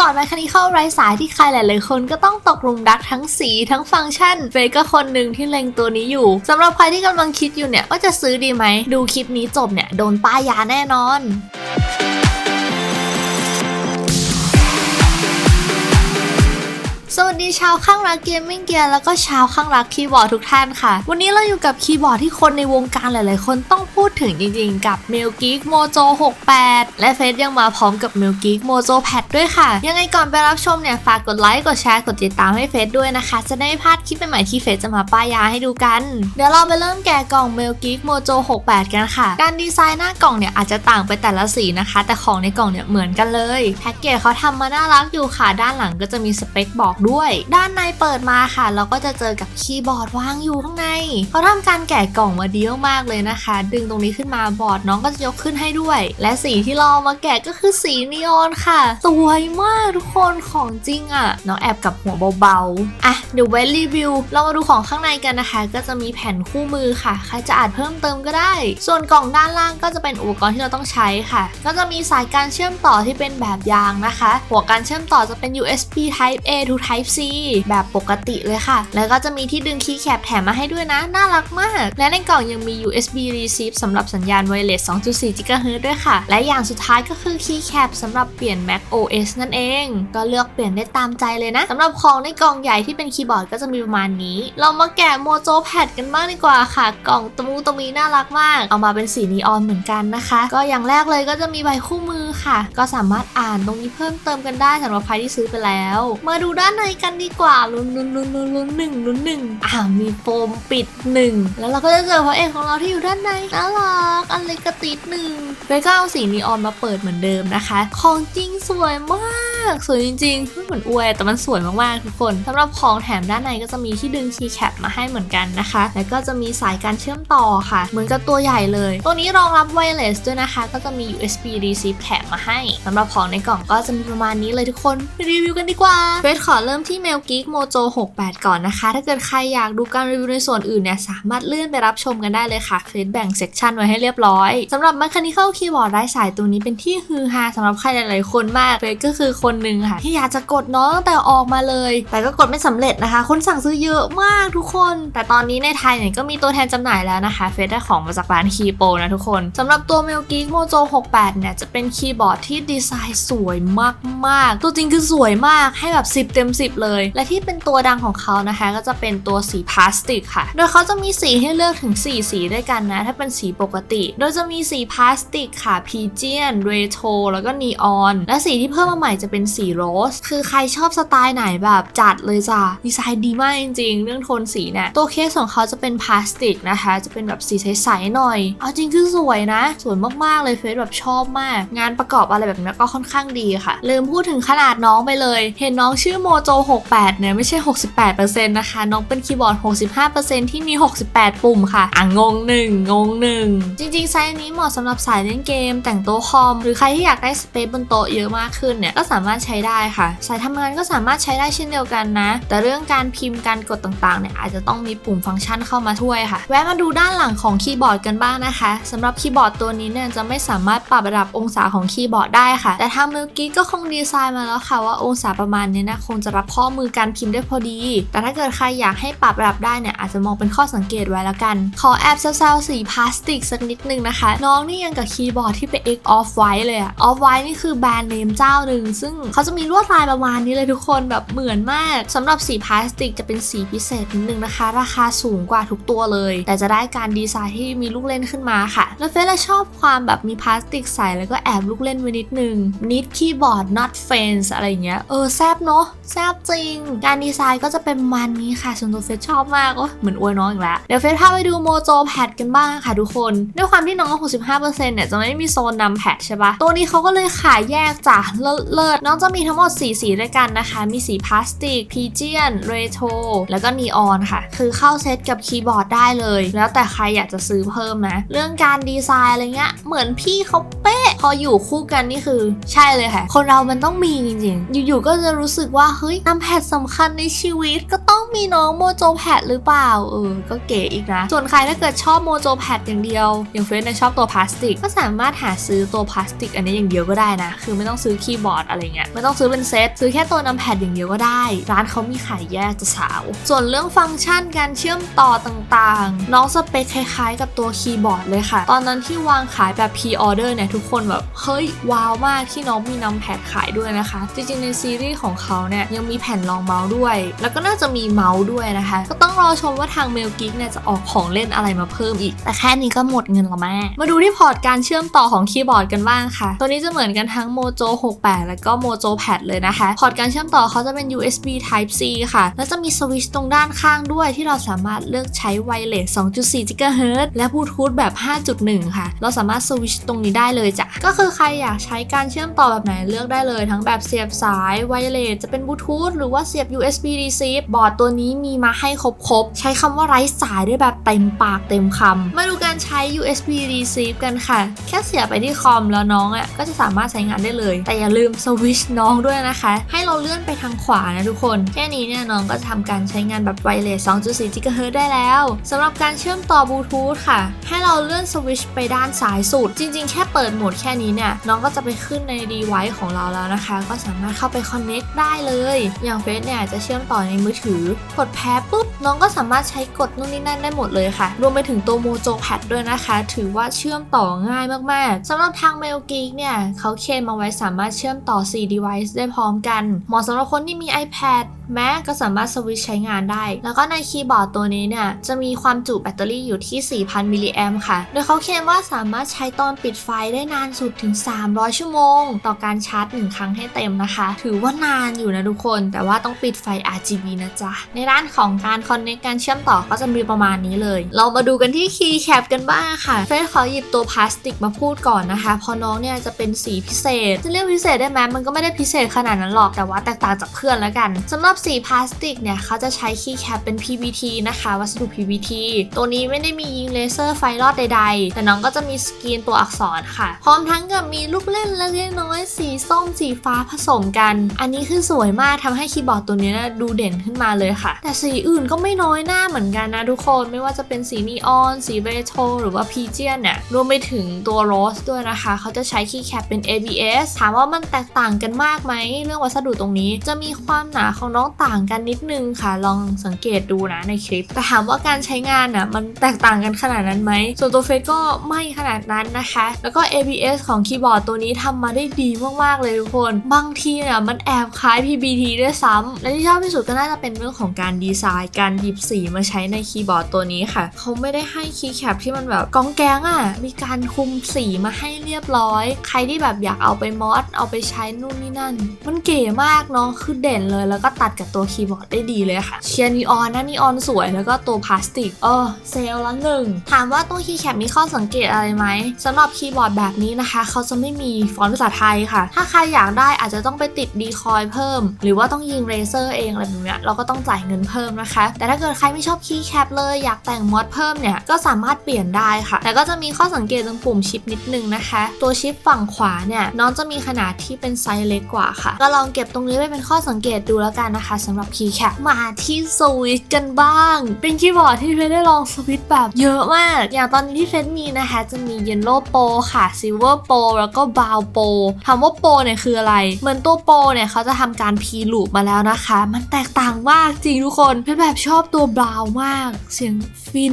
บอร์ดแมคคานิคอลไร้สายที่ใครหลาย ๆ คนก็ต้องตกหลุมรักทั้งสีทั้งฟังก์ชันเฟยก็คนหนึ่งที่เล็งตัวนี้อยู่สำหรับใครที่กำลังคิดอยู่เนี่ยว่าจะซื้อดีไหม ดูคลิปนี้จบเนี่ย โดนป้ายยาแน่นอน สวัสดีชาวข้างรักเกมมิ่งเกียร์แล้วก็ชาวข้างรักคีย์บอร์ดทุกท่านค่ะ วันนี้เราอยู่กับคีย์บอร์ดที่คนในวงการหลายๆ คนต้องพูดถึงจริงๆ กับ m i l g e e k Mojo 68 และเฟซยังมาพร้อมกับ m i l g e e k Mojo Pad ด้วยค่ะ ยังไงก่อนไปรับชมเนี่ย ฝากกดไลค์กดแชร์กดติดตามให้เฟซด้วยนะคะ จะได้ไม่พลาดคลิปใหม่ๆที่เฟซจะมาป้ายยาให้ดูกัน เดี๋ยวเราไปเริ่มแกะกล่อง m i l g e e k Mojo 68 กันค่ะ การดีไซน์หน้ากล่องเนี่ยอาจจะต่างไปแต่ละสีนะคะ แต่ของในกล่องเนี่ยเหมือนกันเลยแพ็กเกจเขาทำมาน่ารักอยู่ค่ะด้านหลังก็จะมีสเปคบอกด้วย ด้านในเปิดมาค่ะ เราก็จะเจอกับคีย์บอร์ดวางอยู่ข้างในเขาทำการแกะกล่องมาดีมากเลยนะคะ ดึงตรงนี้ขึ้นมาบอร์ดน้องก็จะยกขึ้นให้ด้วย และสีที่เรามาแกะก็คือสีนีออนค่ะ สวยมากทุกคนของจริงอะ่ะน้องแอบกับหัวเบาๆอะเดี๋ยวไว้รีวิว เรามาดูของข้างในกันนะคะ ก็จะมีแผ่นคู่มือค่ะ ใครจะอ่าจเพิ่มเติมก็ได้ ส่วนกล่องด้านล่างก็จะเป็นอุปกรณ์ที่เราต้องใช้ค่ะ ก็จะมีสายการเชื่อมต่อที่เป็นแบบยางนะคะ หัวการเชื่อมต่อจะเป็น USB Type A to Type C แบบปกติเลยค่ะ แล้วก็จะมีที่ดึงคีย์แคปแถมมาให้ด้วยนะ น่ารักมาก และในกล่องยังมี USB receive สำหรับสัญญาณไวเลส 2.4 GHz ด้วยค่ะ และอย่างสุดท้ายก็คือคีย์แคปสำหรับเปลี่ยน Mac OS นั่นเอง ก็เลือกเปลี่ยนได้ตามใจเลยนะสำหรับของในกล่องใหญ่ที่เป็นคีย์บอร์ดก็จะมีประมาณนี้ เรามาแกะโมโจแพดกันบ้างดีกว่าค่ะ กล่องตะมูตะมีน่ารักมาก เอามาเป็นสีนีออนเหมือนกันนะคะ ก็อย่างแรกเลยก็จะมีใบคู่มือค่ะ ก็สามารถอ่านตรงนี้เพิ่มเติมกันได้สำหรับใครที่ซื้อไปแล้ว มาดูด้านในกันดีกว่าลุ้นลุ้นลุ้นลุ้นลุ้นหนึ่งลุ้นหนึ่งอ่ามีโฟมปิดหนึ่งแล้วเราก็จะเจอพระเอกของเราที่อยู่ด้านในน่ารักอันเล็กกระติดหนึ่งเบก็เอาสีนีออนมาเปิดเหมือนเดิมนะคะ ของจริงสวยมาก สวยจริงๆไม่เหมือนอวยแต่มันสวยมากๆทุกคนสำหรับของแถมด้านในก็จะมีที่ดึงคีย์แคปมาให้เหมือนกันนะคะ แล้วก็จะมีสายการเชื่อมต่อค่ะ เหมือนกับตัวใหญ่เลย ตัวนี้รองรับไวเลสด้วยนะคะ ก็จะมี USB receive แถมมาให้สำหรับของในกล่องก็จะมีประมาณนี้เลยทุกคนไปรีวิวกันดีกว่าเฟสขอเริ่มที่ Mail Geek Mojo 68 ก่อนนะคะ ถ้าเกิดใครอยากดูการรีวิวในส่วนอื่นเนี่ยสามารถเลื่อนไปรับชมกันได้เลยค่ะเฟสแบ่งเซกชันไว้ให้เรียบร้อยสำหรับ Mechanical Keyboard ไร้สายตัวนี้เป็นที่ฮือฮาสำหรับใครหลายๆคนมากเฟสก็คือคนหนึ่งค่ะ ที่อยากจะกดเนาะตั้งแต่ออกมาเลย แต่ก็กดไม่สำเร็จนะคะ คนสั่งซื้อเยอะมากทุกคน แต่ตอนนี้ในไทยเนี่ยก็มีตัวแทนจำหน่ายแล้วนะคะเฟสได้ของมาจากร้านคีโปนะทุกคนสำหรับตัว m e l Geek Mojo 68 เนี่ยจะเป็นคีย์บอร์ดที่ดีไซน์สวยมากๆ ตัวจริงคือสวยมากให้แบบ 10 เต็ม 10 เลย และที่เป็นตัวดังของเขานะคะ ก็จะเป็นตัวสีพลาสติกค่ะ โดยเขาจะมีสีให้เลือกถึง 4 สีด้วยกันนะ ถ้าเป็นสีปกติ โดยจะมีสีพลาสติกค่ะพีเจียนเรโทรแล้วก็นีออนและสีที่เพิ่มมาใหม่จะเป็นสีโรส คือใครชอบสไตล์ไหนแบบจัดเลยจ้ะดีไซน์ดีมากจริงๆ เรื่องโทนสีเนี่ยตัวเคสของเขาจะเป็นพลาสติกนะคะ จะเป็นแบบสีใสๆหน่อย เอาจริงคือสวยนะ สวยมากๆเลยเฟซแบบชอบมาก งานประกอบอะไรแบบนี้ก็ค่อนข้างดีค่ะ ลืมพูดถึงขนาดน้องไปเลย เห็นน้องชื่อโมโจ 68 เนี่ยไม่ใช่ 68%นะคะ น้องเป็นคีย์บอร์ด 65%ที่มี 68 ปุ่มค่ะอะงงหนึ่งงงหนึ่งจริงๆไซส์นี้เหมาะสำหรับสายเล่นเกม แต่งโต๊ะคอม หรือใครที่อยากได้สเปซบนโต๊ะเยอะมากขึ้นเนี่ยก็สามารถใช้ได้ค่ะ สายทำงานก็สามารถใช้ได้เช่นเดียวกันนะ แต่เรื่องการพิมพ์การกดต่างๆเนี่ยอาจจะต้องมีปุ่มฟังก์ชันเข้ามาช่วยค่ะ แวะมาดูด้านหลังของคีย์บอร์ดกันบ้างนะคะสำหรับคีย์บอร์ดตัวนี้เนี่ยจะไม่สามารถปรับระดับองศาของคีย์บอร์ดได้ค่ะ แต่ทางมิลกี้ก็คงดีไซน์มาแล้วค่ะว่าองศาประมาณนี้นะคงจะรับข้อมือการพิมพ์ได้พอดี แต่ถ้าเกิดใครอยากให้ปรับระดับได้เนี่ยอาจจะมองเป็นข้อสังเกตไว้แล้วกัน ขอแอบแซวๆสีพลาสติกสักนิดนึงนะคะ น้องนี่ยังกับคีย์บอร์ดที่เป็น X Off White เลยอะ Off White นี่คือแบรนด์เนมเจ้าหนึ่งซึ่งเขาจะมีลวดลายประมาณนี้เลยทุกคนแบบเหมือนมากสำหรับสีพลาสติกจะเป็นสีพิเศษนิดนึงนะคะ ราคาสูงกว่าทุกตัวเลย แต่จะได้การดีไซน์ที่มีลูกเล่นขึ้นมาค่ะ แล้วเฟซเลชอบความแบบมีพลาสติกใสแล้วก็แอบลูกเล่นไว้นิดนึงนิดคีย์บอร์ด not fans อะไรเงี้ยเออแซบเนาะแซบจริง การดีไซน์ก็จะเป็นมันนี้ค่ะส่วนตัวเฟซชอบมากโอ้เหมือนอวยน้องอีกแล้วเดี๋ยวเฟซพาไปดูโมโจแพดกันบ้างค่ะทุกคน ด้วยความที่น้อง 65%เนี่ยจะไม่มีโซนนำแพดใช่ปะตัวนี้เขาก็เลยขายแยกจ้ะเลิศเลิศนองจะมีทั้งหมด 4 สีด้วยกันนะคะ มีสีพลาสติก พีเจียน เรโทรแล้วก็นีออนค่ะ คือเข้าเซตกับคีย์บอร์ดได้เลย แล้วแต่ใครอยากจะซื้อเพิ่มนะ เรื่องการดีไซน์อะไรเงี้ย เหมือนพี่เขาเป๊ะ พออยู่คู่กันนี่คือ ใช่เลยค่ะ คนเรามันต้องมีจริงๆ อยู่ๆ ก็จะรู้สึกว่า เฮ้ยนำแพดสำคัญในชีวิต ก็ต้องมีน้องโมโจแพดหรือเปล่า เออ ก็เก๋อีกนะ ส่วนใครถ้าเกิดชอบโมโจแพดอย่างเดียว อย่างเฟรนเนี่ยชอบตัวพลาสติก ก็สามารถหาซื้อตัวพลาสติก อันนี้อย่างเดียวก็ได้นะ คือไม่ต้องซื้อคีย์บอร์ดอะไรเงี้ยไม่ต้องซื้อเป็นเซตซื้อแค่ตัวนำแพดอย่างเดียวก็ได้ ร้านเขามีขายแยกจะสาว ส่วนเรื่องฟังก์ชันการเชื่อมต่อต่างๆ น้องสเปคคล้ายๆ กับตัวคีย์บอร์ดเลยค่ะ ตอนนั้นที่วางขายแบบ p ีออเดอร์เนี่ยทุกคนแบบ เฮ้ย ว้าวมากที่น้องมีนำแพดขายด้วยนะคะ จริงๆ ในซีรีส์ของเขาเนี่ยยังมีแผ่นรองเมาส์ด้วย แล้วก็น่าจะมีเมาส์ด้วยนะคะ ก็ต้องรอชมว่าทางเมลกิกเนี่ยจะออกของเล่นอะไรมาเพิ่มอีก แต่แค่นี้ก็หมดเงินละแม่ มาดูที่พอร์ตการเชื่อมต่อของคีย์บอร์ดกันบ้างค่ะ ตัวนี้จะเหมือนกันทั้ง Mojo 68 แล้วก็ Mojo Pad เลยนะคะพอร์ตการเชื่อมต่อเขาจะเป็น USB Type C ค่ะ แล้วจะมีสวิตช์ตรงด้านข้างด้วยที่เราสามารถเลือกใช้ไวเลส 2.4 GHz และบลูทูธแบบ 5.1 ค่ะ เราสามารถสวิตช์ตรงนี้ได้เลยจ้ะ ก็คือใครอยากใช้การเชื่อมต่อแบบไหนเลือกได้เลย ทั้งแบบเสียบสายไวเลสจะเป็นบลูทูธหรือว่าเสียบ USB receive บอร์ดตัวนี้มีมาให้ครบๆ ใช้คำว่าไร้สายได้แบบเต็มปากเต็มคำมาดูการใช้ USB receive กันค่ะ แค่เสียบไปที่คอมแล้วน้องอะก็จะสามารถใช้งานได้เลย แต่อย่าลืมสวิตชน้องด้วยนะคะ ให้เราเลื่อนไปทางขวานะทุกคน แค่นี้เนี่ยน้องก็จะทำการใช้งานแบบไวเลส2.4 GHz ได้แล้วสำหรับการเชื่อมต่อบลูทูธค่ะ ให้เราเลื่อนสวิชไปด้านซ้ายสุด จริง ๆ แค่เปิดโหมดแค่นี้เนี่ยน้องก็จะไปขึ้นใน device ของเราแล้วนะคะ ก็สามารถเข้าไป connect ได้เลย อย่างเฟซเนี่ยจะเชื่อมต่อในมือถือกดแพ้ปุ๊บน้องก็สามารถใช้กดนู่นนี่นั่นได้หมดเลยค่ะ รวมไปถึงตัว Mojo Pad ด้วยนะคะ ถือว่าเชื่อมต่อง่ายมากๆสำหรับทาง Mail Geek เนี่ยเขาเคลมมาไว้สามารถเชื่อมต่อ 4 device ได้พร้อมกัน เหมาะสำหรับคนที่มี iPad แม้ก็สามารถสวิตช์ใช้งานได้ แล้วก็ในคีย์บอร์ดตัวนี้เนี่ย จะมีความจุแบตเตอรี่อยู่ที่ 4,000 มิลลิแอมค่ะ โดยเขาเคลมว่าสามารถใช้ตอนปิดไฟได้นานสุดถึง 300 ชั่วโมง ต่อการชาร์จ 1 ครั้งให้เต็มนะคะ ถือว่านานอยู่นะทุกคน แต่ว่าต้องปิดไฟ RGB นะจ๊ะ ในด้านของการคอนเน c การเชื่อมต่อก็จะมีประมาณนี้เลย เรามาดูกันที่คีย์แคปกันบ้างค่ะ เฟซขอหยิบตัวพลาสติกมาพูดก่อนนะคะเพราะน้องเนี่ยจะเป็นสีพิเศษ จะเรียกพิเศษได้ไหมมันก็ไม่ได้พิเศษขนาดนั้นหรอก แต่ว่าแตกต่างจากเพื่อนแล้วกันสำหรับสีพลาสติกเนี่ยเขาจะใช้คีย์แคปเป็น PBT นะคะ วัสดุ PBT ตัวนี้ไม่ได้มียิงเลเซอร์ไฟลอดใดๆ แต่น้องก็จะมีสกรีนตัวอักษรค่ะ พร้อมทั้งกับมีลูกเล่นเล็กน้อยสีส้มสีฟ้าผสมกัน อันนี้คือสวยมากทำให้คีย์บอร์ดตัวนี้นะดูเด่นขึ้นมาเลยค่ะ แต่สีอื่นก็ไม่น้อยหน้าเหมือนกันนะทุกคนไม่ว่าจะเป็นสีนีออน สีเรโทรหรือว่าพีเจียนเนี่ยรวมไปถึงตัวโรสด้วยนะคะ เขาจะใช้คีย์แคปเป็น ABS ถามว่ามันแตกต่างกันมากไหมเรื่องวัสดุตรงนี้จะมีความหนาของน้องต่างกันนิดนึงค่ะ ลองสังเกตดูนะในคลิป แต่ถามว่าการใช้งานน่ะมันแตกต่างกันขนาดนั้นไหม ส่วนตัวเฟซก็ไม่ขนาดนั้นนะคะ แล้วก็ ABS ของคีย์บอร์ดตัวนี้ทำมาได้ดีมากๆเลยทุกคน บางทีเนี่ยมันแอบคล้าย PBT ด้วยซ้ำและที่ชอบที่สุดก็น่าจะเป็นเรื่องของการดีไซน์ การหยิบสีมาใช้ในคีย์บอร์ดตัวนี้ค่ะ เขาไม่ได้ให้คีย์แคปที่มันแบบกองแกงอะ มีการคุมสีมาให้เรียบร้อย ใครที่แบบอยากเอาไปมอดเอาไปใช้นู่นนี่นั่น มันเก๋มากเนาะคือเด่นเลยแล้วก็ตัดกับตัวคีย์บอร์ดได้ดีเลยค่ะ เชียร์นีออนนะนีออนสวยแล้วก็ตัวพลาสติกเออเซลล์ละหนึ่งถามว่าตัวคีย์แคปมีข้อสังเกตอะไรไหมสำหรับคีย์บอร์ดแบบนี้นะคะ เขาจะไม่มีฟอนต์ภาษาไทยค่ะ ถ้าใครอยากได้อาจจะต้องไปติดดีคอยเพิ่ม หรือว่าต้องยิงเรเซอร์เองอะไรแบบเนี้ยเราก็ต้องจ่ายเงินเพิ่มนะคะ แต่ถ้าเกิดใครไม่ชอบคีย์แคปเลยอยากแต่งมอดเพิ่มเนี่ยก็สามารถเปลี่ยนได้ค่ะ แต่ก็จะมีข้อสังเกตตรงปุ่มชิปนิดนึงนะคะ ตัวชิปฝั่งขวาเนี่ยน้องจะมีขนาดที่เป็นไซส์เล็กกว่าค่ะ ก็ลองเก็บตรงนี้ไว้เป็นข้อสังเกตดูแล้วกันนะคะสำหรับคีย์แคปมาที่สวิตกันบ้าง เป็นคีย์บอร์ดที่เฟซได้ลองสวิตแบบเยอะมาก อย่างตอนนี้ที่เฟซมีนะคะจะมี Yellow Pro ค่ะ Silver Pro แล้วก็ Brown Pro ถามว่าโปเนี่ยคืออะไร เหมือนตัวโปเนี่ยเขาจะทำการพีลูปมาแล้วนะคะ มันแตกต่างมากจริงทุกคนเฟซแบบชอบตัวบราวมาก เสียงฟิน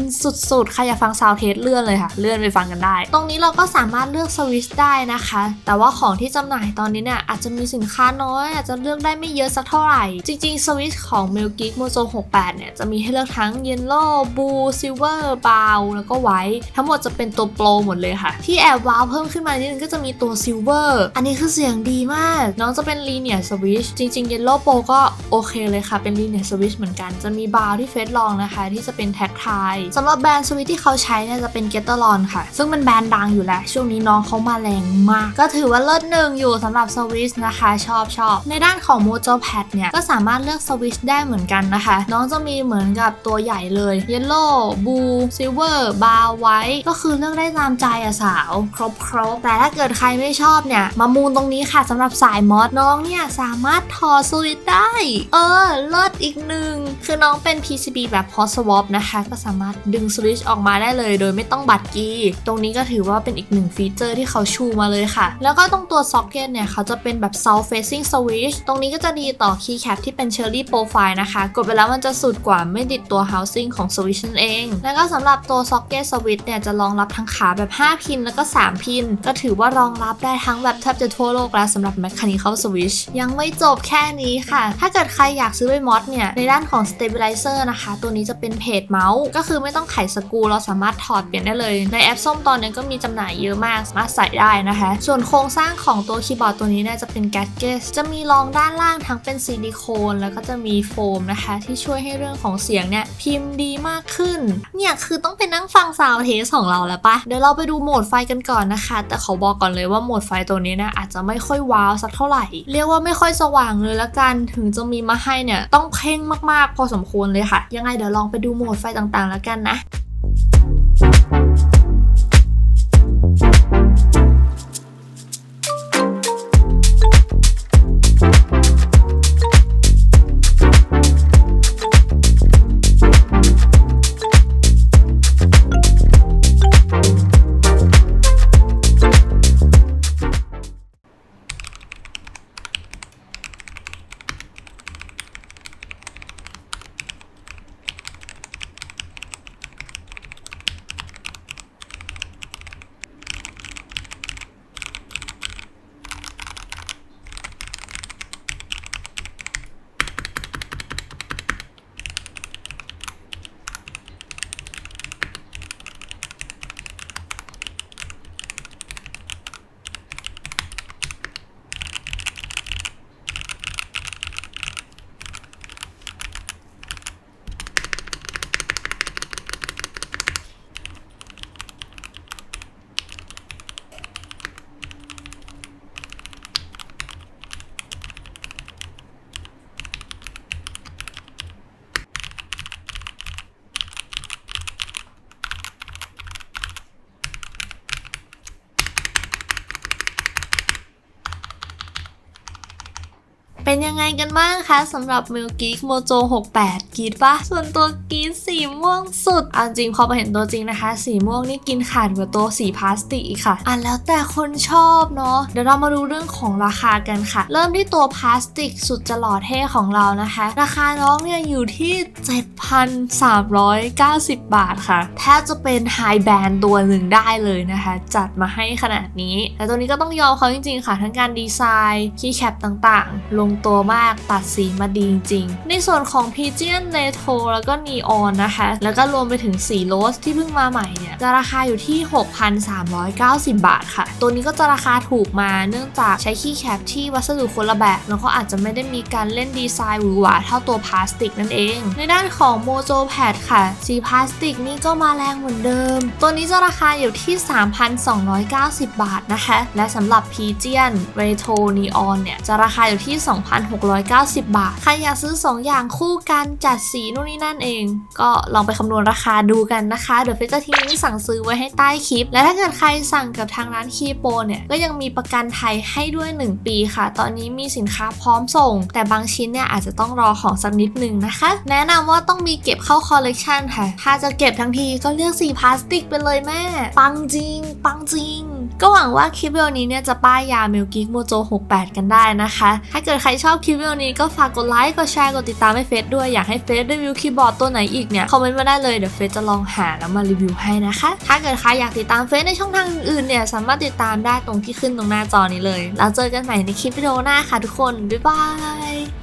สุดๆ ใครอยากฟังซาวเทสเลื่อนเลยค่ะ เลื่อนไปฟังกันได้ ตรงนี้เราก็สามารถเลือกสวิตช์ได้นะคะ แต่ว่าของที่จำหน่ายตอนนี้เนี่ยอาจจะมีสินค้าน้อย อาจจะเลือกได้ไม่เยอะสักเท่าไหร่ จริงๆ สวิตช์ของ m i l g e e k Mojo 68 เนี่ย จะมีให้เลือกทั้ง Yellow Blue Silver Brown แล้วก็ White ทั้งหมดจะเป็นตัวโปรหมดเลยค่ะ ที่แอบว้าวเพิ่มขึ้นมานิดนึงก็จะมีตัว Silver อันนี้คือเสียงดีมาก น้องจะเป็น Linear Switch จริงๆ Yellow Pro ก็โอเคเลยค่ะ เป็น Linear Switch เหมือนกัน จะมีบาวที่เฟซลองนะคะ ที่จะเป็นแท็กไทสำหรับแบรนด์สวิตที่เขาใช้เนี่ยจะเป็น g e t t e r o n ค่ะ ซึ่งเป็นแบรนด์ดังอยู่แล้ว ช่วงนี้น้องเขามาแรงมาก ก็ถือว่าเลิศหนึ่งอยู่สำหรับสวิตนะคะชอบชอบในด้านของ Mojo Pad เนี่ยก็สามารถารถเลือกสวิชได้เหมือนกันนะคะ น้องจะมีเหมือนกับตัวใหญ่เลยเยลโล่บูซิลเวอร์บาร์ไวท์ก็คือเลือกได้ตามใจอะสาว ครบครบแต่ถ้าเกิดใครไม่ชอบเนี่ยมามูลตรงนี้ค่ะสำหรับสายมอสน้องเนี่ยสามารถถอดสวิตช์ได้ เออเลิศ อีกหนึ่งคือน้องเป็น PCB แบบ hot swap นะคะ ก็สามารถดึงสวิตช์ออกมาได้เลย โดยไม่ต้องบัดกีย์ตรงนี้ก็ถือว่าเป็นอีกหนึ่งฟีเจอร์ที่เขาชูมาเลยค่ะ แล้วก็ตรงตัวซ็อกเก็ตเนี่ย เขาจะเป็นแบบ south facing switch ตรงนี้ก็จะดีต่อ keycap ที่เป็น cherry profile นะคะ กดไปแล้วมันจะสุดกว่าไม่ติดตัว housing ของ switch นั่นเอง แล้วก็สำหรับตัว socket switch เนี่ยจะรองรับทั้งขาแบบ 5 พินแล้วก็ 3 พิน ก็ถือว่ารองรับได้ทั้งแบบแทบจะทั่วโลกแล้วสำหรับ mechanical switch ยังไม่จบแค่นี้ค่ะ ถ้าเกิดใครอยากซื้อไปมอดเนี่ย ในด้านของ stabilizer นะคะ ตัวนี้จะเป็นเพจเมาส์ ก็คือไม่ต้องไขสกูเราสามารถถอดเปลี่ยนได้เลย ในแอปส้มตอนนี้ก็มีจำหน่ายเยอะมาก สามารถใส่ได้นะคะ ส่วนโครงสร้างของตัวคีย์บอร์ดตัวนี้เนี่ยจะเป็นแกดเกสจะมีรองด้านล่างทั้งเป็นซิลิโคน แล้วก็จะมีโฟมนะคะ ที่ช่วยให้เรื่องของเสียงเนี่ยพิมพ์ดีมากขึ้น เนี่ยคือต้องไปนั่งฟังซาวเทสของเราแล้วปะเดี๋ยวเราไปดูโหมดไฟกันก่อนนะคะ แต่เขาบอกก่อนเลยว่าโหมดไฟตัวนี้นี่ยอาจจะไม่ค่อยว้าวสักเท่าไหร่ เรียกว่าไม่ค่อยสว่างเลยละกัน ถึงจะมีมาให้เนี่ยต้องพ่งมากๆ พอสมควรเลยค่ะ ยังไงเดี๋ยวลองไปดูโหมดไฟต่างๆ แล้วกันนะ เป็นยังไงกันบ้างคะสำหรับ m i l g e e k Mojo 68กีดปะส่วนตัวกีดสีม่วงสุดเอาจริงพอมาเห็นตัวจริงนะคะ สีม่วงนี่กินขาดกว่าตัวสีพลาสติกอีกค่ะอะแล้วแต่คนชอบเนาะเดี๋ยวเรามาดูเรื่องของราคากันค่ะ เริ่มที่ตัวพลาสติกสุดจะหล่อเท่ของเรานะคะ ราคาน้องเนี่ยอยู่ที่ 7,390 บาทค่ะแทบจะเป็นไฮแบนด์ตัวหนึ่งได้เลยนะคะ จัดมาให้ขนาดนี้ แต่ตัวนี้ก็ต้องยอมเขาจริงๆค่ะ ทั้งการดีไซน์คีย์แคปต่างๆ ลงตัวมาก ตัดสีมาดีจริงๆ ในส่วนของ p i g e o n Retro แล้วก็ Neon นนะคะ แล้วก็รวมไปถึงสีโรสที่เพิ่งมาใหม่เนี่ย จะราคาอยู่ที่ 6,390 บาทค่ะ ตัวนี้ก็จะราคาถูกมาเนื่องจากใช้คีย์แคปที่วัสดุคนละแบบ แล้วก็อาจจะไม่ได้มีการเล่นดีไซน์หวือหวาเท่าตัวพลาสติกนั่นเอง ในด้านของ Mojo Pad ค่ะ สีพลาสติกนี่ก็มาแรงเหมือนเดิม ตัวนี้จะราคาอยู่ที่ 3,290 บาทนะคะ และสำหรับ p i g e o n Retro Neon เนี่ยจะราคาอยู่ที่2,690 บาท ใครอยากซื้อ 2 อย่างคู่กันจัดสีนู่นนี่นั่นเอง ก็ลองไปคำนวณราคาดูกันนะคะ เดี๋ยวเฟซจะทิ้งลิงก์สั่งซื้อไว้ให้ใต้คลิป และถ้าเกิดใครสั่งกับทางร้านคีโปเนี่ยก็ยังมีประกันไทยให้ด้วย 1 ปีค่ะ ตอนนี้มีสินค้าพร้อมส่ง แต่บางชิ้นเนี่ยอาจจะต้องรอของสักนิดนึงนะคะ แนะนำว่าต้องมีเก็บเข้าคอลเลกชันค่ะ ถ้าจะเก็บทั้งทีก็เลือกสีพลาสติกไปเลยแม่ ปังจริง ปังจริง ก็หวังว่าคลิปวิดีโอนี้เนี่ยจะป้ายยาเมลกิกโมโจ68 กันได้นะคะ ถ้าเกิดใครชอบคลิปวิดีโอนี้ก็ฝากกดไลค์ กดแชร์ กดติดตามให้เฟซด้วย อยากให้เฟซรีวิวคีย์บอร์ดตัวไหนอีกเนี่ย คอมเมนต์มาได้เลย เดี๋ยวเฟซจะลองหาแล้วมารีวิวให้นะคะ ถ้าเกิดใครอยากติดตามเฟซในช่องทางอื่นๆเนี่ยสามารถติดตามได้ตรงที่ขึ้นตรงหน้าจอนี้เลย แล้วเจอกันใหม่ในคลิปวิดีโอหน้าค่ะทุกคน บ๊ายบาย